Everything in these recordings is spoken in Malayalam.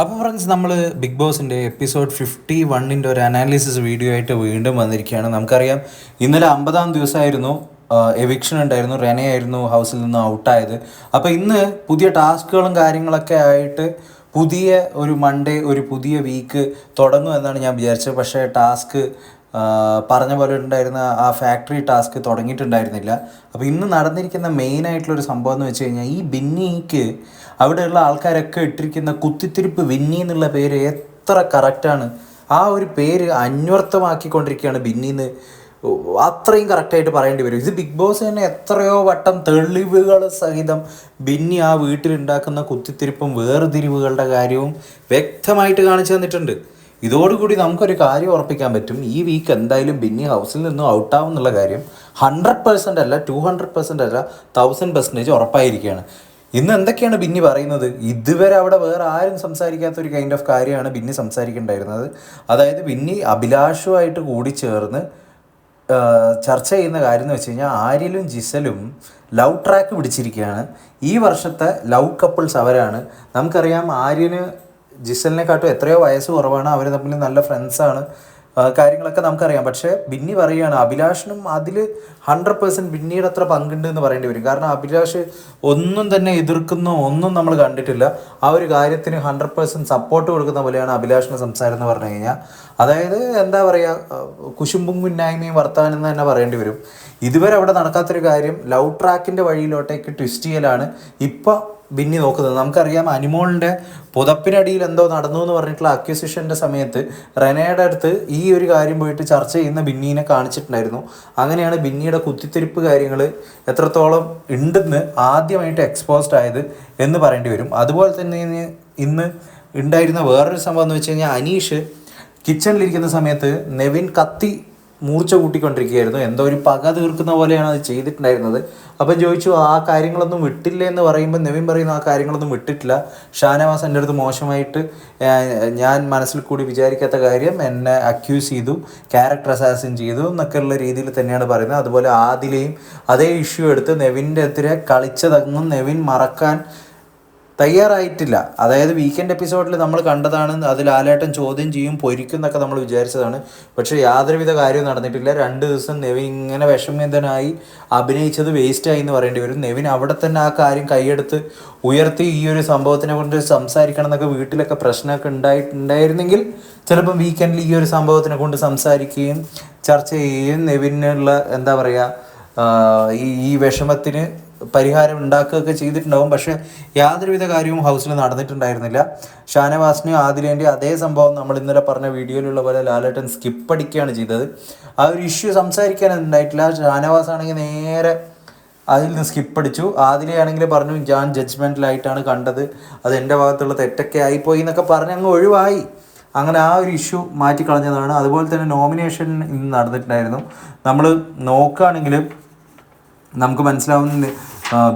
അപ്പോൾ ഫ്രണ്ട്സ് നമ്മൾ ബിഗ് ബോസിന്റെ എപ്പിസോഡ് ഫിഫ്റ്റി വണ്ണിന്റെ ഒരു അനാലിസിസ് വീഡിയോ ആയിട്ട് വീണ്ടും വന്നിരിക്കുകയാണ്. നമുക്കറിയാം ഇന്നലെ അമ്പതാം ദിവസമായിരുന്നു എവിക്ഷൻ ഉണ്ടായിരുന്നു. റെനെ ആയിരുന്നു ഹൗസിൽ നിന്ന് ഔട്ടായത് അപ്പോൾ ഇന്ന് പുതിയ ടാസ്കുകളും കാര്യങ്ങളൊക്കെ ആയിട്ട് പുതിയ ഒരു മൺഡേ ഒരു പുതിയ വീക്ക് തുടങ്ങും എന്നാണ് ഞാൻ വിചാരിച്ചത്. പക്ഷേ ടാസ്ക് പറഞ്ഞ പോലെ ഉണ്ടായിരുന്ന ആ ഫാക്ടറി ടാസ്ക് തുടങ്ങിയിട്ടുണ്ടായിരുന്നില്ല. അപ്പോൾ ഇന്ന് നടന്നിരിക്കുന്ന മെയിൻ ആയിട്ടുള്ളൊരു സംഭവം എന്ന് വെച്ച് കഴിഞ്ഞാൽ ഈ ബിന്നിക്ക് അവിടെയുള്ള ആൾക്കാരൊക്കെ ഇട്ടിരിക്കുന്ന കുത്തിത്തിരിപ്പ് ബിന്നി എന്നുള്ള പേര് എത്ര കറക്റ്റാണ് ആ ഒരു പേര് അന്വർത്ഥമാക്കിക്കൊണ്ടിരിക്കുകയാണ് ബിന്നിന്ന്. അത്രയും കറക്റ്റായിട്ട് പറയേണ്ടി വരും. ഇത് ബിഗ് ബോസ് തന്നെ എത്രയോ വട്ടം തെളിവുകൾ സഹിതം ബിന്നി ആ വീട്ടിലുണ്ടാക്കുന്ന കുത്തിത്തിരിപ്പും വേർതിരിവുകളുടെ കാര്യവും വ്യക്തമായിട്ട് കാണിച്ചു തന്നിട്ടുണ്ട്. ഇതോടുകൂടി നമുക്കൊരു കാര്യം ഉറപ്പിക്കാൻ പറ്റും. ഈ വീക്ക് എന്തായാലും ബിന്നി ഹൗസിൽ നിന്നും ഔട്ടാവും എന്നുള്ള കാര്യം ഹൺഡ്രഡ് പെർസെന്റ് അല്ല ടു ഹൺഡ്രഡ് പെർസെന്റ് അല്ല തൗസൻഡ് പെർസെന്റേജ് ഉറപ്പായിരിക്കുകയാണ്. ഇന്ന് എന്തൊക്കെയാണ് ബിന്നി പറയുന്നത്? ഇതുവരെ അവിടെ വേറെ ആരും സംസാരിക്കാത്ത ഒരു കൈൻഡ് ഓഫ് കാര്യമാണ് ബിന്നി സംസാരിക്കേണ്ടായിരുന്നത്. അതായത് ബിന്നി അഭിലാഷുമായിട്ട് കൂടി ചേർന്ന് ചർച്ച ചെയ്യുന്ന കാര്യം എന്ന് വെച്ച് കഴിഞ്ഞാൽ ആര്യലും ജിസലും ലവ് ട്രാക്ക് പിടിച്ചിരിക്കുകയാണ്. ഈ വർഷത്തെ ലവ് കപ്പിൾസ് അവരാണ്. നമുക്കറിയാം ആര്യന് ജിസലിനെക്കാട്ടും എത്രയോ വയസ്സ് കുറവാണ്. അവർ തമ്മിൽ നല്ല ഫ്രണ്ട്സാണ് കാര്യങ്ങളൊക്കെ നമുക്കറിയാം. പക്ഷേ ബിന്നി പറയുകയാണ് അഭിലാഷിനും അതിൽ ഹൺഡ്രഡ് പേഴ്സന്റ് ബിന്നിയുടെ അത്ര പങ്കുണ്ട് എന്ന് പറയേണ്ടി വരും. കാരണം അഭിലാഷ് ഒന്നും തന്നെ എതിർക്കുന്ന ഒന്നും നമ്മൾ കണ്ടിട്ടില്ല. ആ ഒരു കാര്യത്തിന് ഹൺഡ്രഡ് പേഴ്സന്റ് സപ്പോർട്ട് കൊടുക്കുന്ന പോലെയാണ് അഭിലാഷിന്റെ സംസാരം എന്ന് പറഞ്ഞു കഴിഞ്ഞാൽ. അതായത് എന്താ പറയുക കുശുമ്പും കുന്നായ്മയും വർത്താനം എന്ന് തന്നെ പറയേണ്ടി വരും. ഇതുവരെ അവിടെ നടക്കാത്തൊരു കാര്യം ലവ് ട്രാക്കിന്റെ വഴിയിലോട്ടേക്ക് ട്വിസ്റ്റ് ചെയ്യലാണ്. ഇപ്പോൾ ബിന്നി നോക്കുന്നത്. നമുക്കറിയാം അനിമോളിന്റെ പുതപ്പിനടിയിൽ എന്തോ നടന്നു എന്ന് പറഞ്ഞിട്ടുള്ള അക്യൂസിഷന്റെ സമയത്ത് റെനയുടെ അടുത്ത് ഈ ഒരു കാര്യം പോയിട്ട് ചർച്ച ചെയ്യുന്ന ബിന്നീനെ കാണിച്ചിട്ടുണ്ടായിരുന്നു. അങ്ങനെയാണ് ബിന്നിയുടെ കുത്തിത്തിരിപ്പ് കാര്യങ്ങൾ എത്രത്തോളം ഉണ്ടെന്ന് ആദ്യമായിട്ട് എക്സ്പോസ്ഡ് ആയത് എന്ന് പറയേണ്ടി വരും. അതുപോലെ തന്നെ ഇന്ന് ഉണ്ടായിരുന്ന വേറൊരു സംഭവം എന്ന് വെച്ച് കഴിഞ്ഞാൽ അനീഷ് കിച്ചണിലിരിക്കുന്ന സമയത്ത് നെവിൻ കത്തി മൂർച്ച കൂട്ടിക്കൊണ്ടിരിക്കുകയായിരുന്നു. എന്തോ ഒരു പക തീർക്കുന്ന പോലെയാണ് അത് ചെയ്തിട്ടുണ്ടായിരുന്നത്. അപ്പം ചോദിച്ചു ആ കാര്യങ്ങളൊന്നും വിട്ടില്ല? എന്ന് പറയുമ്പോൾ നെവിൻ പറയുന്നു ആ കാര്യങ്ങളൊന്നും വിട്ടിട്ടില്ല. ഷാനവാസ് എന്റെ അടുത്ത് മോശമായിട്ട് ഞാൻ മനസ്സിൽ കൂടി വിചാരിക്കാത്ത കാര്യം എന്നെ അക്യൂസ് ചെയ്തു ക്യാരക്ടർ അസാസിൻ ചെയ്തു എന്നൊക്കെയുള്ള രീതിയിൽ തന്നെയാണ് പറയുന്നത്. അതുപോലെ ആദിലെയും അതേ ഇഷ്യൂ എടുത്ത് നെവിന്റെ എതിരെ കളിച്ചതങ്ങും നെവിൻ മറക്കാൻ തയ്യാറായിട്ടില്ല. അതായത് വീക്കെൻഡ് എപ്പിസോഡിൽ നമ്മൾ കണ്ടതാണ് അതിൽ ലാലേട്ടൻ ചോദ്യം ചെയ്യും പൊരിക്കും എന്നൊക്കെ നമ്മൾ വിചാരിച്ചതാണ്. പക്ഷേ യാതൊരുവിധ കാര്യവും നടന്നിട്ടില്ല. രണ്ട് ദിവസം നെവിൻ ഇങ്ങനെ വിഷമിതനായി അഭിനയിച്ചത് വേസ്റ്റായി എന്ന് പറയേണ്ടി വരും. നെവിൻ അവിടെ തന്നെ ആ കാര്യം കൈയെടുത്ത് ഉയർത്തി ഈ ഒരു സംഭവത്തിനെ കൊണ്ട് സംസാരിക്കണം എന്നൊക്കെ വീട്ടിലൊക്കെ പ്രശ്നമൊക്കെ ഉണ്ടായിട്ടുണ്ടായിരുന്നെങ്കിൽ ചിലപ്പം വീക്കെൻഡിൽ ഈ ഒരു സംഭവത്തിനെ കൊണ്ട് സംസാരിക്കുകയും ചർച്ച ചെയ്യുകയും നെവിനുള്ള എന്താ പറയുക ഈ ഈ വിഷമത്തിന് പരിഹാരം ഉണ്ടാക്കുകയൊക്കെ ചെയ്തിട്ടുണ്ടാവും. പക്ഷെ യാതൊരുവിധ കാര്യവും ഹൗസിൽ നടന്നിട്ടുണ്ടായിരുന്നില്ല. ഷാനവാസിനെയും ആദിലേന്റെ അതേ സംഭവം നമ്മൾ ഇന്നലെ പറഞ്ഞ വീഡിയോയിലുള്ള പോലെ ലാലേട്ടൻ സ്കിപ്പ് അടിക്കുകയാണ് ചെയ്തത്. ആ ഒരു ഇഷ്യൂ സംസാരിക്കാൻ ഉണ്ടായിട്ടില്ല. ഷാനവാസ് ആണെങ്കിൽ നേരെ അതിൽ നിന്ന് സ്കിപ്പ് അടിച്ചു. ആദിലെയാണെങ്കിൽ പറഞ്ഞു ഞാൻ ജഡ്ജ്മെന്റിലായിട്ടാണ് കണ്ടത്. അത് എന്റെ ഭാഗത്തുള്ള തെറ്റൊക്കെ ആയിപ്പോയി എന്നൊക്കെ പറഞ്ഞ് അങ്ങ് ഒഴിവായി. അങ്ങനെ ആ ഒരു ഇഷ്യൂ മാറ്റിക്കളഞ്ഞതാണ്. അതുപോലെ തന്നെ നോമിനേഷൻ ഇന്ന് നടന്നിട്ടുണ്ടായിരുന്നു. നമ്മൾ നോക്കുകയാണെങ്കിൽ നമുക്ക് മനസ്സിലാവുന്ന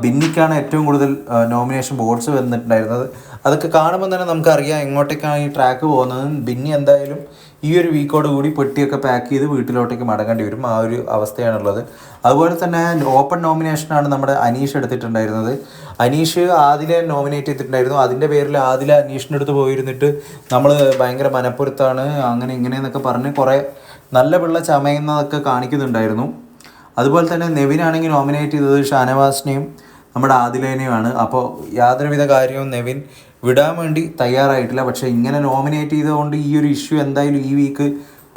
ബിന്നിക്കാണ് ഏറ്റവും കൂടുതൽ നോമിനേഷൻ ബോർഡ്സ് വന്നിട്ടുണ്ടായിരുന്നത്. അതൊക്കെ കാണുമ്പോൾ തന്നെ നമുക്കറിയാം എങ്ങോട്ടേക്കാണ് ഈ ട്രാക്ക് പോകുന്നത്. ബിന്നി എന്തായാലും ഈ ഒരു വീക്കോട് കൂടി പെട്ടിയൊക്കെ പാക്ക് ചെയ്ത് വീട്ടിലോട്ടേക്ക് മടങ്ങേണ്ടി വരും. ആ ഒരു അവസ്ഥയാണുള്ളത്. അതുപോലെ തന്നെ ഓപ്പൺ നോമിനേഷനാണ് നമ്മുടെ അനീഷ് എടുത്തിട്ടുണ്ടായിരുന്നത്. അനീഷ് ആദിലെ നോമിനേറ്റ് ചെയ്തിട്ടുണ്ടായിരുന്നു. അതിന്റെ പേരിൽ ആദില അനീഷിന്റെ അടുത്ത് പോയിരുന്നിട്ട് നമ്മൾ ഭയങ്കര മനപ്പുറത്താണ് അങ്ങനെ ഇങ്ങനെ എന്നൊക്കെ പറഞ്ഞ് കുറേ നല്ല പിള്ള ചമയുന്നതൊക്കെ കാണിക്കുന്നുണ്ടായിരുന്നു. അതുപോലെ തന്നെ നെവിനാണെങ്കിൽ നോമിനേറ്റ് ചെയ്തത് ഷാനവാസിനെയും നമ്മുടെ ആദിലേനെയുമാണ്. അപ്പോൾ യാതൊരുവിധ കാര്യവും നെവിൻ വിടാൻ വേണ്ടി തയ്യാറായിട്ടില്ല. പക്ഷേ ഇങ്ങനെ നോമിനേറ്റ് ചെയ്തുകൊണ്ട് ഈ ഒരു ഇഷ്യൂ എന്തായാലും ഈ വീക്ക്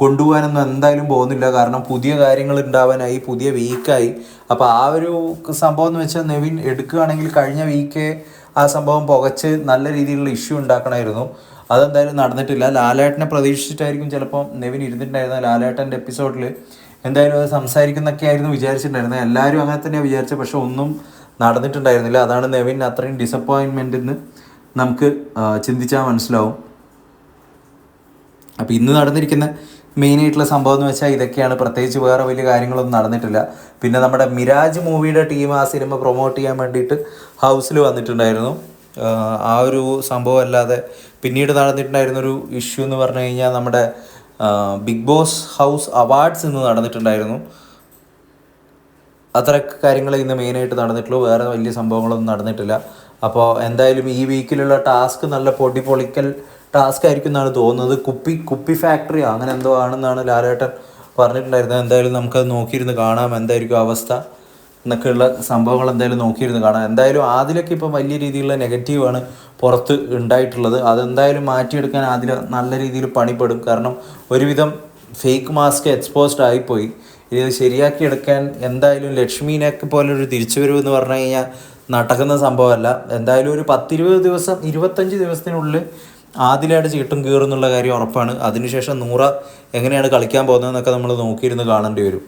കൊണ്ടുപോകാനൊന്നും എന്തായാലും പോകുന്നില്ല. കാരണം പുതിയ കാര്യങ്ങൾ ഉണ്ടാവാനായി പുതിയ വീക്കായി അപ്പോൾ ആ ഒരു സംഭവം എന്ന് വെച്ചാൽ നെവിൻ എടുക്കുകയാണെങ്കിൽ കഴിഞ്ഞ വീക്കേ ആ സംഭവം പുകച്ച് നല്ല രീതിയിലുള്ള ഇഷ്യൂ ഉണ്ടാക്കണമായിരുന്നു. അതെന്തായാലും നടന്നിട്ടില്ല. ലാലേട്ടനെ പ്രതീക്ഷിച്ചിട്ടായിരിക്കും ചിലപ്പോൾ നെവിൻ ഇരുന്നിട്ടുണ്ടായിരുന്ന ലാലേട്ടന്റെ എപ്പിസോഡിൽ എന്തായാലും അത് സംസാരിക്കുന്നൊക്കെ ആയിരുന്നു വിചാരിച്ചിട്ടുണ്ടായിരുന്നത്. എല്ലാവരും അങ്ങനെ തന്നെയാണ് വിചാരിച്ചത്. പക്ഷെ ഒന്നും നടന്നിട്ടുണ്ടായിരുന്നില്ല. അതാണ് നെവിൻ അത്രയും ഡിസപ്പോയിൻമെന്റ് എന്ന് നമുക്ക് ചിന്തിച്ചാൽ മനസ്സിലാവും. അപ്പോൾ ഇന്ന് നടന്നിരിക്കുന്ന മെയിൻ ആയിട്ടുള്ള സംഭവം എന്ന് വെച്ചാൽ ഇതൊക്കെയാണ്. പ്രത്യേകിച്ച് വേറെ വലിയ കാര്യങ്ങളൊന്നും നടന്നിട്ടില്ല. പിന്നെ നമ്മുടെ മിരാജ് മൂവിയുടെ ടീം ആ സിനിമ പ്രൊമോട്ട് ചെയ്യാൻ വേണ്ടിയിട്ട് ഹൗസിൽ വന്നിട്ടുണ്ടായിരുന്നു. ആ ഒരു സംഭവം അല്ലാതെ പിന്നീട് നടന്നിട്ടുണ്ടായിരുന്നൊരു ഇഷ്യൂ എന്ന് പറഞ്ഞു കഴിഞ്ഞാൽ നമ്മുടെ ബിഗ് ബോസ് ഹൗസ് അവാർഡ്സ് ഇന്ന് നടന്നിട്ടുണ്ടായിരുന്നു. അത്ര കാര്യങ്ങൾ ഇന്ന് മെയിനായിട്ട് നടന്നിട്ടുള്ളൂ. വേറെ വലിയ സംഭവങ്ങളൊന്നും നടന്നിട്ടില്ല. അപ്പോൾ എന്തായാലും ഈ വീക്കിലുള്ള ടാസ്ക് നല്ല പൊടി പൊളിക്കൽ ടാസ്ക് ആയിരിക്കും എന്നാണ് തോന്നുന്നത്. കുപ്പി കുപ്പി ഫാക്ടറി അങ്ങനെ എന്തോ ആണെന്നാണ് ലാലേട്ടൻ പറഞ്ഞിട്ടുണ്ടായിരുന്നത്. എന്തായാലും നമുക്കത് നോക്കിയിരുന്ന് കാണാം. എന്തായിരിക്കും അവസ്ഥ? എന്നൊക്കെയുള്ള സംഭവങ്ങൾ എന്തായാലും നോക്കിയിരുന്നു. കാണാം എന്തായാലും ആദിലൊക്കെ ഇപ്പം വലിയ രീതിയിലുള്ള നെഗറ്റീവാണ് പുറത്ത് ഉണ്ടായിട്ടുള്ളത്. അതെന്തായാലും മാറ്റിയെടുക്കാൻ ആദില നല്ല രീതിയിൽ പണിപ്പെടും. കാരണം ഒരുവിധം ഫേക്ക് മാസ്ക് എക്സ്പോസ്ഡ് ആയിപ്പോയി. ഇത് ശരിയാക്കിയെടുക്കാൻ എന്തായാലും ലക്ഷ്മീനൊക്കെ പോലൊരു തിരിച്ചുവരവ് എന്ന് പറഞ്ഞു കഴിഞ്ഞാൽ നടക്കുന്ന സംഭവമല്ല. എന്തായാലും ഒരു പത്തിരുപത് ദിവസം ഇരുപത്തഞ്ച് ദിവസത്തിനുള്ളിൽ ആദ്യമായിട്ട് ചീട്ടും കീറുന്നുള്ള കാര്യം ഉറപ്പാണ്. അതിനുശേഷം നൂറ എങ്ങനെയാണ് കളിക്കാൻ പോകുന്നതെന്നൊക്കെ നമ്മൾ നോക്കിയിരുന്ന് കാണേണ്ടി വരും.